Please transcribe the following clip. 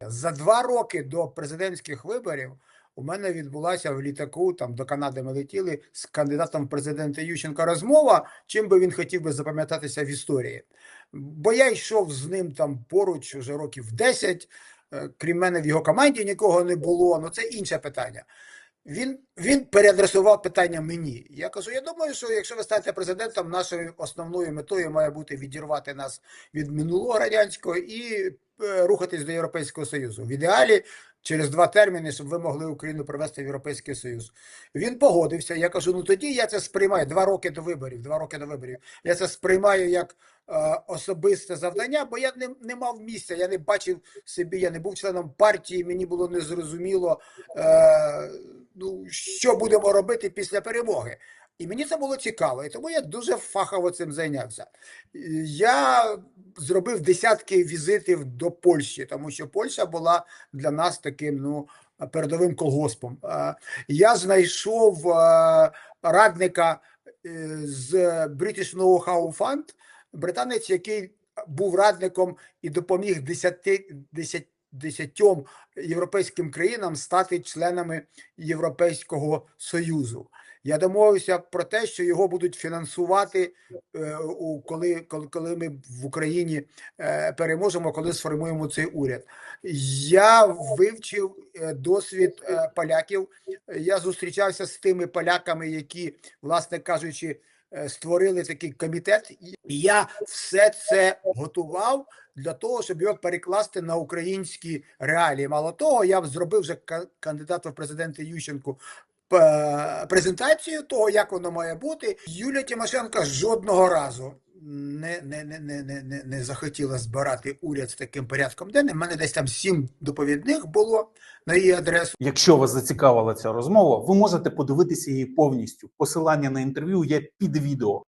За два роки до президентських виборів у мене відбулася в літаку, там до Канади ми летіли з кандидатом в президенти Ющенка розмова, чим би він хотів би запам'ятатися в історії. Бо я йшов з ним там поруч уже років 10, е, крім мене в його команді нікого не було, ну це інше питання. Він, він переадресував питання мені. Я кажу: я думаю, що якщо ви станете президентом, нашою основною метою має бути відірвати нас від минулого радянського і рухатись до Європейського Союзу. В ідеалі через два терміни, щоб ви могли Україну привести в Європейський Союз. Він погодився. Я кажу: ну тоді я це сприймаю два роки до виборів. Два роки до виборів. Я це сприймаю як е, особисте завдання, бо я не, не мав місця. Я не бачив собі, я не був членом партії. Мені було незрозуміло, е, ну що будемо робити після перемоги. І мені це було цікаво, і тому я дуже фахово цим зайнявся. Я зробив десятки візитів до Польщі, тому що Польща була для нас таким ну, передовим колгоспом. Е, Я знайшов е, радника е, з British Know-How Fund, британець, який був радником і допоміг десяти, десять, десятьом європейським країнам стати членами Європейського Союзу. Я домовився про те, що його будуть фінансувати, е, коли, коли, коли ми в Україні е, переможемо, коли сформуємо цей уряд. Я вивчив е, досвід поляків. Я зустрічався з тими поляками, які, власне кажучи, створили такий комітет. І я все це готував для того, щоб його перекласти на українські реалії. Мало того, я зробив вже ка- кандидата в президенти Ющенку презентацію того, як воно має бути. Юлія Тимошенко жодного разу не, не, не, не, не, не, не захотіла збирати уряд з таким порядком денним. У мене десь там сім доповідних було на її адресу. Якщо вас зацікавила ця розмова, ви можете подивитися її повністю. Посилання на інтерв'ю є під відео.